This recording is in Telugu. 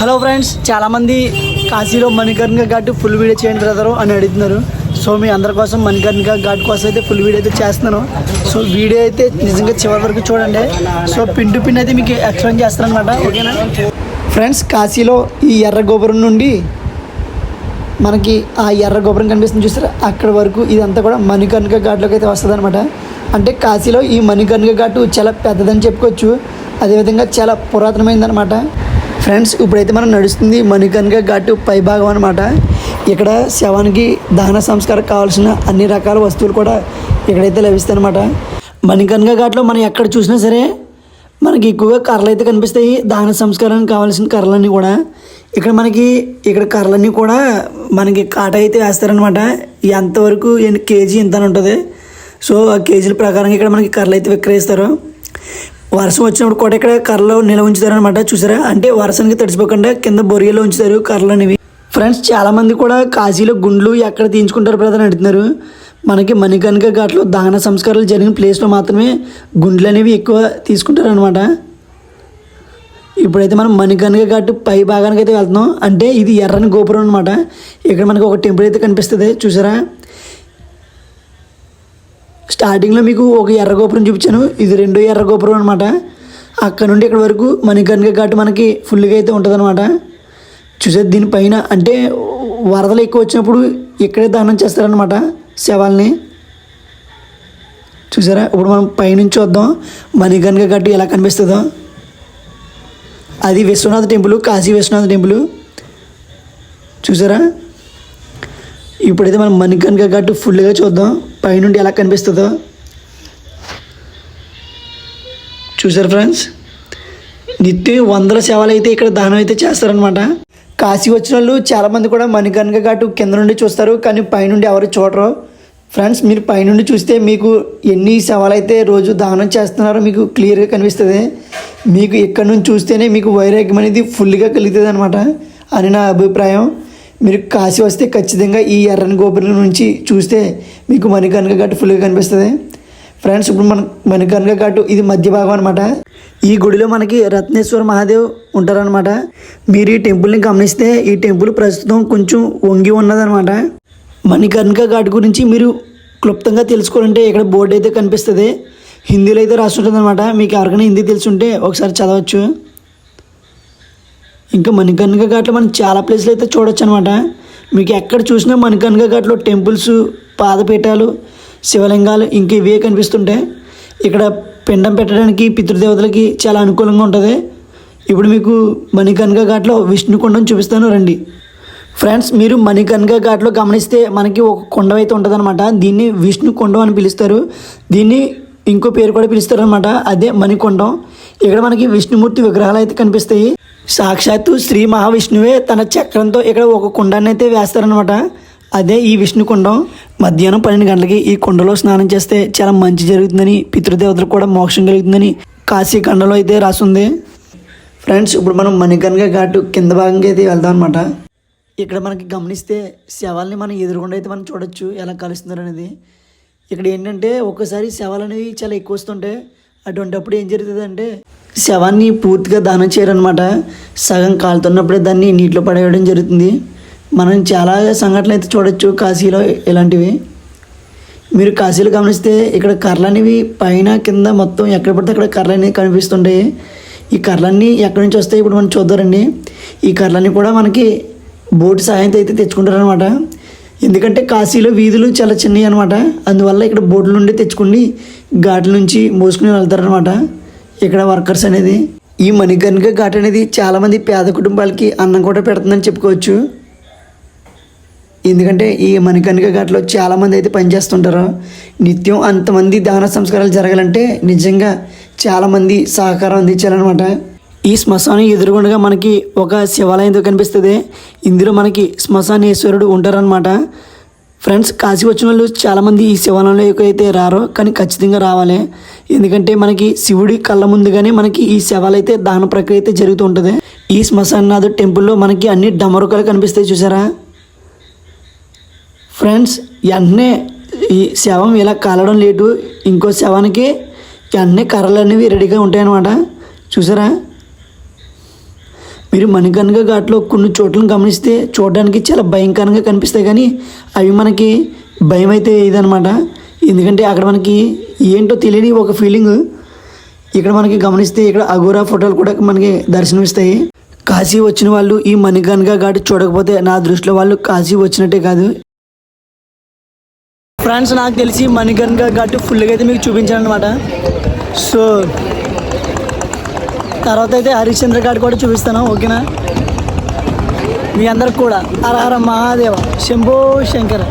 హలో ఫ్రెండ్స్ చాలామంది కాశీలో మణికర్ణిక ఘాట్ ఫుల్ వీడియో చేయండి బ్రదరు అని అడుగుతున్నారు. సో మీ అందరి కోసం మణికర్ణిక ఘాట్ కోసం అయితే ఫుల్ వీడియో అయితే చేస్తున్నాను. సో వీడియో అయితే నిజంగా చివరి వరకు చూడండి. సో పిన్ టు పిన్ అయితే మీకు ఎక్స్ప్లెయిన్ చేస్తాను అనమాట ఓకేనా? ఫ్రెండ్స్ కాశీలో ఈ ఎర్ర గోపురం నుండి మనకి ఆ ఎర్ర గోపురం కనిపిస్తుంది చూసారా? అక్కడ వరకు ఇదంతా కూడా మణికర్ణిక ఘాట్లోకి అయితే వస్తుంది అనమాట అంటే కాశీలో ఈ మణికర్ణిక ఘాటు చాలా పెద్దదని చెప్పుకోవచ్చు. అదేవిధంగా చాలా పురాతనమైందనమాట ఫ్రెండ్స్ ఇప్పుడైతే మనం నడుస్తుంది మణికనిక ఘాటు పై భాగం అనమాట ఇక్కడ శవానికి దహన సంస్కారం కావాల్సిన అన్ని రకాల వస్తువులు కూడా ఇక్కడైతే లభిస్తాయి అనమాట మణికర్ణిక ఘాట్లో మనం ఎక్కడ చూసినా సరే మనకి ఎక్కువగా కర్రలు అయితే కనిపిస్తాయి. దహన సంస్కారానికి కావాల్సిన కర్రలన్నీ కూడా. ఇక్కడ మనకి ఇక్కడ కర్రలన్నీ కూడా మనకి కాట అయితే వేస్తారనమాట ఎంతవరకు కేజీ ఎంత అని ఉంటుంది. సో ఆ కేజీల ప్రకారం ఇక్కడ మనకి కర్రలు అయితే విక్రయిస్తారు. వర్షం వచ్చినప్పుడు కూడా ఇక్కడ కర్రలు నిల్వ ఉంచుతారు అనమాట చూసారా? అంటే వర్షానికి తడిసిపోకుండా కింద బొరియలో ఉంచుతారు కర్రలు అనేవి. ఫ్రెండ్స్ చాలామంది కూడా కాశీలో గుండ్లు ఎక్కడ తీయించుకుంటారు బ్రదర్ అంటున్నారు అడుగుతున్నారు. మనకి మణికర్ణిక ఘాట్లో దహన సంస్కారాలు జరిగిన ప్లేస్లో మాత్రమే గుండ్లు అనేవి ఎక్కువ తీసుకుంటారు అనమాట ఇప్పుడైతే మనం మణికణిక ఘాట్ పై భాగానికి అయితే వెళ్తున్నాం. అంటే ఇది ఎర్రని గోపురం అనమాట ఇక్కడ మనకి ఒక టెంపుల్ అయితే కనిపిస్తుంది చూసారా? స్టార్టింగ్లో మీకు ఒక ఎర్ర గోపురం చూపించాను. ఇది రెండో ఎర్ర గోపురం అనమాట అక్కడ నుండి ఇక్కడ వరకు మణికర్ణిక ఘాట్ మనకి ఫుల్గా అయితే ఉంటుంది అనమాట చూసే దీనిపైన అంటే వరదలు ఎక్కువ వచ్చినప్పుడు ఇక్కడే దానం చేస్తారనమాట శవాల్ని. చూసారా? ఇప్పుడు మనం పైనుంచి వద్దాం మణికర్ణిక ఘాట్ ఎలా కనిపిస్తుందో. అది విశ్వనాథ టెంపుల్ కాశీ విశ్వనాథ టెంపుల్. చూసారా? ఇప్పుడైతే మనం మణికర్ణిక గట్టు ఫుల్గా చూద్దాం. పైనుండి ఎలా కనిపిస్తుందో. చూసారు ఫ్రెండ్స్? నిత్యం వందల సేవలు అయితే ఇక్కడ దానం అయితే చేస్తారనమాట కాశీ వచ్చిన వాళ్ళు చాలామంది కూడా మణికణిక ఘాటు కింద నుండి చూస్తారు కానీ పైనుండి ఎవరు చూడరు. ఫ్రెండ్స్ మీరు పైనుండి చూస్తే మీకు ఎన్ని సేవలు అయితే రోజు దానం చేస్తున్నారో మీకు క్లియర్గా కనిపిస్తుంది. మీకు ఇక్కడ నుంచి చూస్తేనే మీకు వైరాగ్యం అనేది ఫుల్గా కలుగుతుంది అనమాట అని నా అభిప్రాయం. మీరు కాశీ వస్తే ఖచ్చితంగా ఈ ఎర్రని గోపురం నుంచి చూస్తే మీకు మణికర్ణిక ఘాట్ ఫుల్గా కనిపిస్తుంది. ఫ్రెండ్స్ ఇప్పుడు మన మణికర్ణిక ఘాటు ఇది మధ్య భాగం అనమాట ఈ గుడిలో మనకి రత్నేశ్వర మహాదేవ్ ఉంటారనమాట మీరు ఈ టెంపుల్ని గమనిస్తే ఈ టెంపుల్ ప్రస్తుతం కొంచెం వంగి ఉన్నదనమాట మణికర్ణిక ఘాట్ గురించి మీరు క్లుప్తంగా తెలుసుకోవాలంటే ఇక్కడ బోర్డు అయితే కనిపిస్తుంది. హిందీలో అయితే రాస్తుంటుంది అనమాట మీకు ఎవరికైనా హిందీ తెలుసుంటే ఒకసారి చదవచ్చు. ఇంకా మణికర్ణిక ఘాట్లో మనం చాలా ప్లేస్లు అయితే చూడొచ్చు అనమాట మీకు ఎక్కడ చూసినా మణికర్ణిక ఘాట్లో టెంపుల్స్ పాదపీఠాలు శివలింగాలు ఇంక ఇవే కనిపిస్తుంటాయి ఇక్కడ పిండం పెట్టడానికి పితృదేవతలకి చాలా అనుకూలంగా ఉంటుంది. ఇప్పుడు మీకు మణికర్ణిక ఘాట్లో విష్ణుకుండం చూపిస్తాను రండి. ఫ్రెండ్స్ మీరు మణికర్ణిక ఘాట్లో గమనిస్తే మనకి ఒక కొండ అయితే ఉంటుందన్నమాట దీన్ని విష్ణు కొండం అని పిలుస్తారు. దీన్ని ఇంకో పేరు కూడా పిలుస్తారు అనమాట అదే మణికొండం. ఇక్కడ మనకి విష్ణుమూర్తి విగ్రహాలు అయితే కనిపిస్తాయి. సాక్షాత్తు శ్రీ మహావిష్ణువే తన చక్రంతో ఇక్కడ ఒక కుండాన్ని అయితే వేస్తారనమాట అదే ఈ విష్ణు కుండం. మధ్యాహ్నం పన్నెండు గంటలకి ఈ కుండలో స్నానం చేస్తే చాలా మంచి జరుగుతుందని పితృదేవతలకు కూడా మోక్షం కలుగుతుందని కాశీ కండలో అయితే రాసుంది. ఫ్రెండ్స్ ఇప్పుడు మనం మణికర్ణిక ఘాటు కింద భాగంగా అయితే వెళ్దాం అనమాట ఇక్కడ మనకి గమనిస్తే శవాల్ని మనం ఎదురుగుండా అయితే మనం చూడొచ్చు ఎలా కలుస్తున్నారు అనేది. ఇక్కడ ఏంటంటే ఒక్కసారి శవాలు అనేవి చాలా ఎక్కువ వస్తుంటాయి అటువంటిప్పుడు ఏం జరుగుతుంది అంటే శవాన్ని పూర్తిగా దానం చేయరనమాట సగం కాలుతున్నప్పుడే దాన్ని నీటిలో పడేయడం జరుగుతుంది. మనం చాలా సంఘటనలు అయితే చూడొచ్చు కాశీలో ఇలాంటివి. మీరు కాశీలో గమనిస్తే ఇక్కడ కర్రలు అనేవి పైన కింద మొత్తం ఎక్కడ పడితే అక్కడ కర్రలు అనేవి కనిపిస్తుంటాయి ఈ కర్రలన్నీ ఎక్కడి నుంచి వస్తాయి ఇప్పుడు మనం చూద్దారండి ఈ కర్రలన్నీ కూడా మనకి బోటు సహాయంతో అయితే తెచ్చుకుంటారనమాట ఎందుకంటే కాశీలో వీధులు చాలా చిన్నవి అనమాట అందువల్ల ఇక్కడ బోట్ల నుండి తెచ్చుకుని ఘాట్ల నుంచి మోసుకుని వెళ్తారనమాట ఇక్కడ వర్కర్స్ అనేది. ఈ మణికర్ణిక ఘాట్ అనేది చాలామంది పేద కుటుంబాలకి అన్నం కూడా పెడుతుందని చెప్పుకోవచ్చు. ఎందుకంటే ఈ మణికర్ణిక ఘాట్లో చాలామంది అయితే పనిచేస్తుంటారు. నిత్యం అంతమంది దాన సంస్కారాలు జరగాలంటే నిజంగా చాలామంది సహకారం అందించాలన్నమాట. ఈ శ్మశానం ఎదురుగుండగా మనకి ఒక శివాలయంతో కనిపిస్తుంది. ఇందులో మనకి శ్మశానేశ్వరుడు ఉంటారనమాట ఫ్రెండ్స్ కాశీ వచ్చిన వాళ్ళు చాలామంది ఈ శివాలయంలోకి అయితే రారో కానీ ఖచ్చితంగా రావాలి. ఎందుకంటే మనకి శివుడి కళ్ళ ముందుగానే మనకి ఈ శవాలు అయితే దాన ప్రక్రియ అయితే జరుగుతూ ఉంటుంది. ఈ శ్మశాననాథ్ టెంపుల్లో మనకి అన్ని డమరుకలు కనిపిస్తాయి చూసారా? ఫ్రెండ్స్ వెంటనే ఈ శవం ఇలా కాలడం లేటు ఇంకో శవానికి వెంటనే కర్రలు అనేవి రెడీగా ఉంటాయన్నమాట. చూసారా? మీరు మణికర్ణిక ఘాట్లో కొన్ని చోట్లను గమనిస్తే చూడడానికి చాలా భయంకరంగా కనిపిస్తాయి కానీ అవి మనకి భయం అయితే ఇదనమాట ఎందుకంటే అక్కడ మనకి ఏంటో తెలియని ఒక ఫీలింగ్ ఇక్కడ మనకి గమనిస్తే ఇక్కడ అగోరా ఫోటోలు కూడా మనకి దర్శనమిస్తాయి. కాశీ వచ్చిన వాళ్ళు ఈ మణికర్ణిక ఘాట్ చూడకపోతే నా దృష్టిలో వాళ్ళు కాశీ వచ్చినట్టే కాదు. ఫ్రెండ్స్ నాకు తెలిసి మణికర్ణిక ఘాట్ ఫుల్గా అయితే మీకు చూపించాను అనమాట సో తర్వాత అయితే హరిశ్చంద్ర ఘాట్ కూడా చూపిస్తాను ఓకేనా? మీ అందరికి కూడా. అరహర మహాదేవ. శంభో శంకర.